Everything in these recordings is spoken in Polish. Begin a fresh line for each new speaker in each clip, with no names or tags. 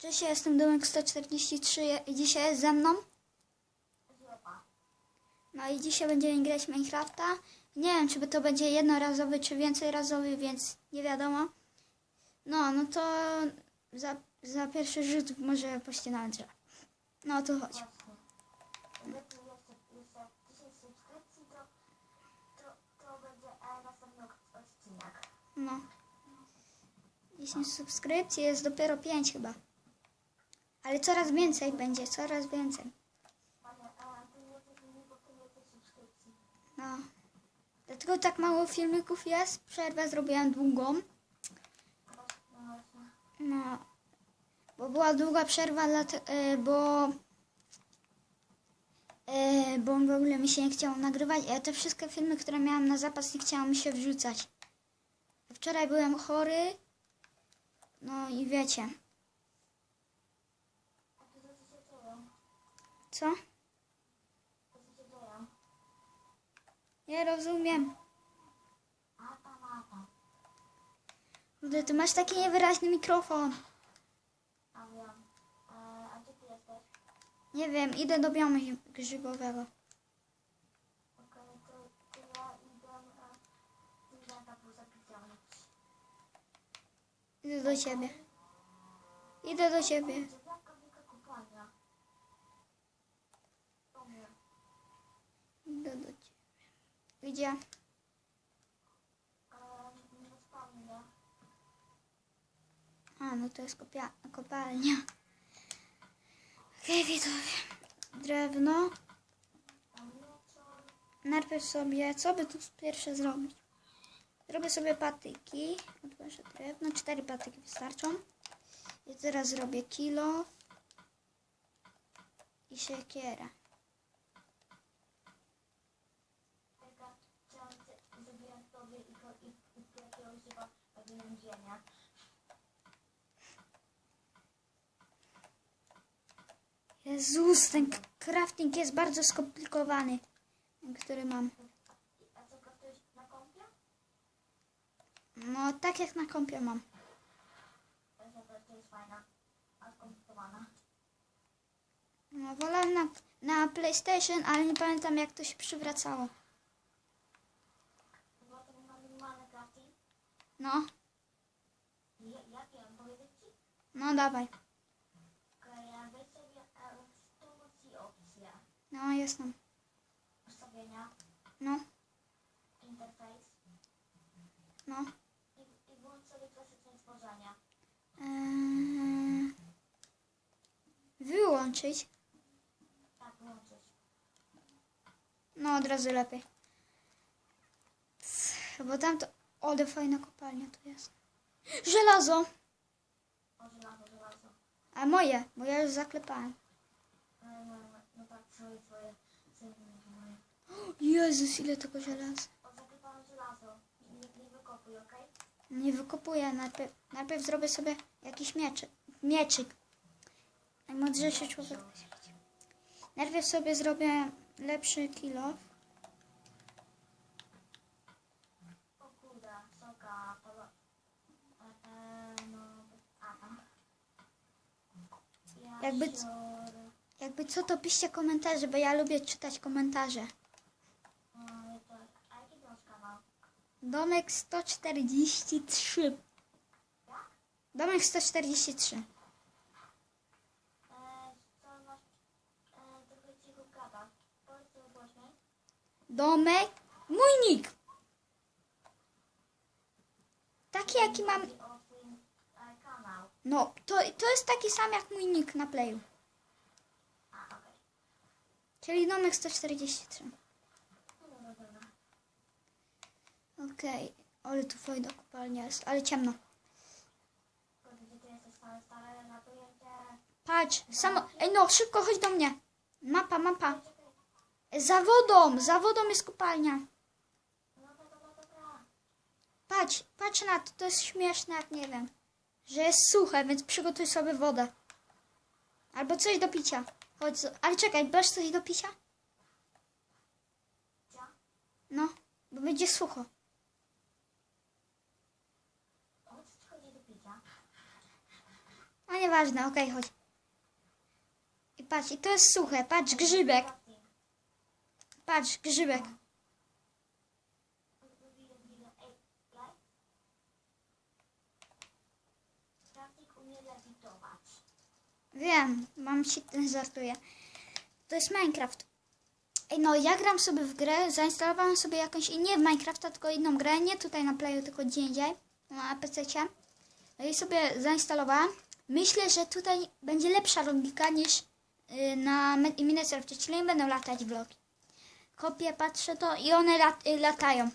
Cześć, ja jestem Domek 143 i dzisiaj jest ze mną. No i dzisiaj będziemy grać Minecrafta. Nie wiem, czy to będzie jednorazowy, czy więcej razowy, więc nie wiadomo. No, no to za, za pierwszy rzut może pościnamy drzewo. No to chodzi.
Właśnie. Lepiej jeszcze, jeszcze 10 subskrypcji, to, to, to będzie następny odcinek.
No. 10 subskrypcji jest dopiero 5 chyba. Ale coraz więcej będzie, coraz więcej. No. Dlatego tak mało filmików jest. Przerwę zrobiłam długą.
No
bo była długa przerwa, e, bo, e, bo w ogóle mi się nie chciało nagrywać. Ja te wszystkie filmy, które miałam na zapas, nie chciało mi się wrzucać. Wczoraj byłem chory, no i wiecie,
A to co się dzieje?
Co? Nie rozumiem. Kurde, ty masz taki niewyraźny mikrofon. Nie wiem, idę do biomu grzybowego.
Idę
do ciebie. Idę do ciebie.
Dziewiątka wielka kopalnia. To mnie.
Idę do ciebie. Gdzie? A, no to jest kopia- kopalnia. Okej, widzowie. Drewno. Najpierw sobie, co by tu pierwsze zrobić? Zrobię sobie patyki. Odłożę drewno. Cztery patyki wystarczą. I teraz zrobię kilo. I siekierę.
Taka chciałam zrobiłem sobie i, to, i, i jakiegoś chyba ziemię.
Jezus, ten crafting jest bardzo skomplikowany. Który mam.
A co ktoś na kąpie?
No, tak jak na kompie mam.
To jest naprawdę to jest fajna, a skomplikowana.
No, wolałem na, na PlayStation, ale nie pamiętam jak to się przywracało. No,
I ja- Jak ja mam powiedzieć ci?
No dawaj. No, jestem.
Ustawienia,
No,
interfejs
no.
i, i włącz sobie klasyczne stworzenia.
Eee, wyłączyć.
Tak, włączyć.
No, od razu lepiej. Bo tam to... Ale fajna kopalnia tu jest. Żelazo! A moje, bo ja już zaklepałem. Jezus, ile tego żelaza.
Nie,
wykopuję. Najpierw, najpierw zrobię sobie jakiś mieczyk. Mieczyk. Najmądrzejszy człowiek. Najpierw sobie zrobię lepszy kilo.
O kurde, soka, polo... E, e, no, a tam.
Jakby Jakby co, to piszcie komentarze, bo ja lubię czytać komentarze. Domek 143.
Jak?
Domek 143.
E, co masz? E, trochę cicho gada. Powiedz sobie głośniej.
Domek. Mój nick. Taki jaki mam.
Chodzi o twój e, kanał.
No, to, to jest taki sam jak mój nick na playu. Czyli Domek 143.
No dobra, dobra.
Okej. Ale tu fajna kopalnia jest, ale ciemno. Patrz, samo. Ej no, szybko chodź do mnie. Mapa, mapa. Za wodą, za wodą jest kopalnia. Patrz, patrz na to, to jest śmieszne, jak nie wiem. Że jest suche, więc przygotuj sobie wodę. Albo coś do picia. Chodź, ale czekaj, masz coś do picia? No, bo będzie sucho.
O co ci chodzi do picia?
No nieważne, okej, chodź. I patrz, i to jest suche, patrz, grzybek. Patrz, grzybek. Wiem, mam ci ten żartuję. To jest Minecraft. Ej, no ja gram sobie w grę, zainstalowałam sobie jakąś, i nie w Minecrafta, tylko inną grę, nie tutaj na Playu, tylko gdzie indziej, na PC-cie. No i sobie zainstalowałam. Myślę, że tutaj będzie lepsza logika niż yy, na Minecrafcie, czyli nie będą latać vlogi. Kopię, patrzę to i one lat, y, latają.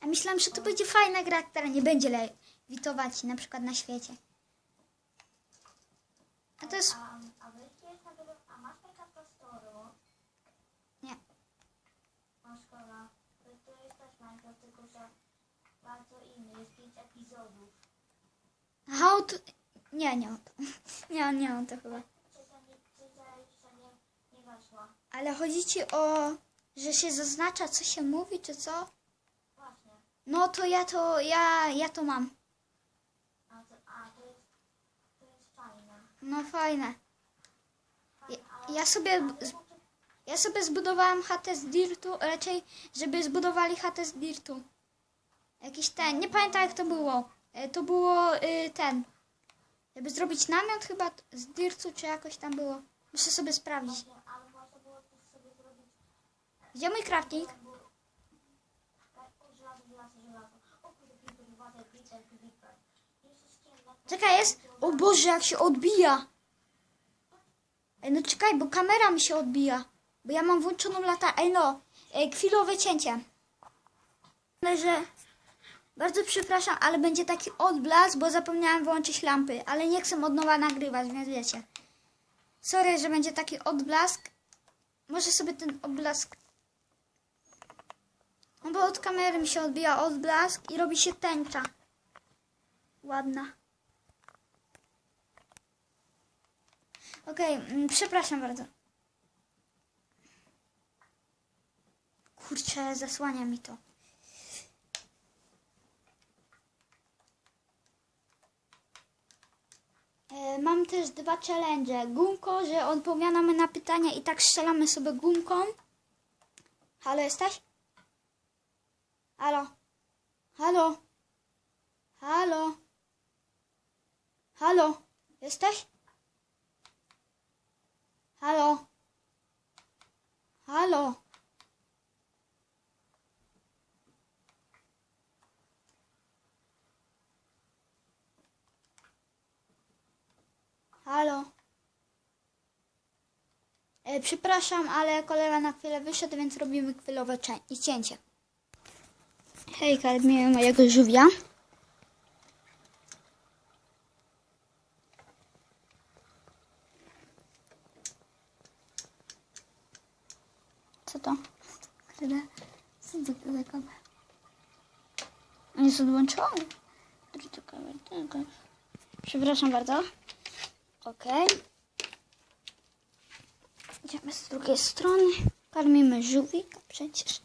A myślałam, że to będzie fajna gra, która nie będzie lewitować na przykład na świecie. A to jest... Nie.
Szkoda. To, jest też Minecraft, tylko że bardzo inny. Jest pięć epizodów.
O to... Nie, nie o to. Nie, nie o to chyba. Ale chodzi ci o, że się zaznacza, co się mówi, czy co?
Właśnie.
No to ja to, ja, ja to mam.
A to, a, to jest, to jest fajne.
No fajne. Ja, ja sobie, ja sobie zbudowałam chatę z dirtu, raczej, żeby zbudowali chatę z dirtu. Jakiś ten, nie pamiętam jak to było. E, To było y, ten, żeby zrobić namiot chyba z dirtu, czy jakoś tam było. Muszę sobie sprawdzić. Gdzie mój crafting? Czekaj, jest. O Boże, jak się odbija. Ej, no czekaj, bo kamera mi się odbija. Bo ja mam włączoną lata. Ej, no, e, chwilowe cięcie. Że. Bardzo przepraszam, ale będzie taki odblask, bo zapomniałam wyłączyć lampy. Ale nie chcę od nowa nagrywać, więc wiecie. Sorry, że będzie taki odblask. Może sobie ten odblask. No bo od kamery mi się odbija odblask i robi się tęcza. Ładna. Okej, mm, przepraszam bardzo. Kurczę, zasłania mi to. E, Mam też dwa challenge. Gumko, że odpowiadamy na pytania i tak strzelamy sobie gumką. Halo, jesteś? Halo? Halo? Halo? Halo? Jesteś? Halo? Halo? Halo? E, przepraszam, ale kolega na chwilę wyszedł, więc robimy chwilowe cięcie. Hejka, miałem mojego żółwia. Co to? Tyle. Co to za kamera? On jest odłączony. To kamera? Taka. Przepraszam bardzo. Okej. Idziemy z drugiej strony. Karmimy żółwika przecież.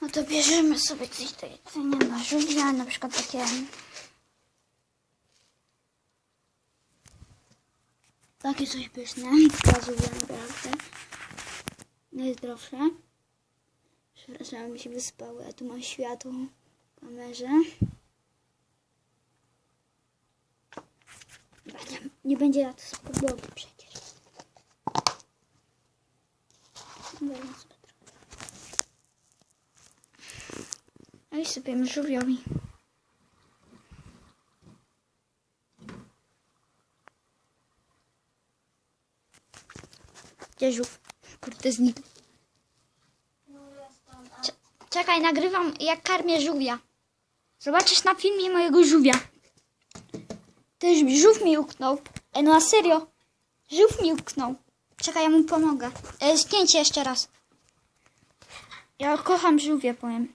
No to bierzemy sobie coś do jedzenia dla żółwia, na przykład takie... Takie coś pyszne dla żółwia naprawdę. Najzdrowsze. Przepraszam, mi się wyspały, a tu mam światło w kamerze. Nie, będzie lat z podłogi przecież. Wezmę sobie trochę. No i sypiemy żółwiowi. Gdzie żółw? Kurde, znikł. Czekaj, nagrywam jak karmię żółwia. Zobaczysz na filmie mojego żółwia. Też żółw mi uknął. E, no a serio. Żółw mi uknął. Czekaj, ja mu pomogę. E, zdjęcie jeszcze raz. Ja kocham żółwie, powiem.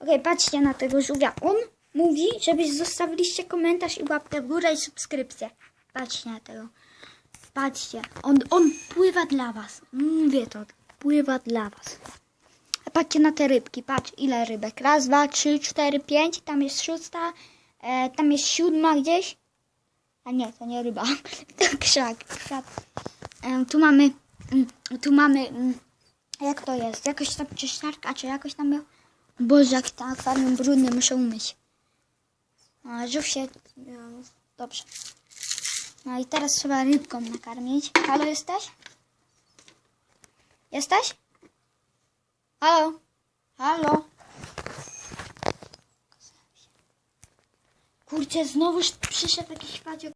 Okej, patrzcie na tego żółwia. On mówi, żebyś zostawiliście komentarz i łapkę w górę i subskrypcję. Patrzcie na tego. Patrzcie. On, on pływa dla was. Mówię to. Pływa dla was. Patrzcie na te rybki. Patrz, ile rybek. Raz, dwa, trzy, cztery, pięć. Tam jest szósta. E, tam jest siódma gdzieś. A nie, to nie ryba. To krzak. krzak. Em, tu mamy, mm, tu mamy, mm, jak to jest? Jakoś tam czyszczarka, czy jakoś tam miał? Boże, jak to akwarium brudne, muszę umyć. A, żółw się, no, dobrze. No i teraz trzeba rybką nakarmić. Halo, jesteś? Jesteś? Halo? Halo? Kurczę, znowu przyszedł jakiś padziok.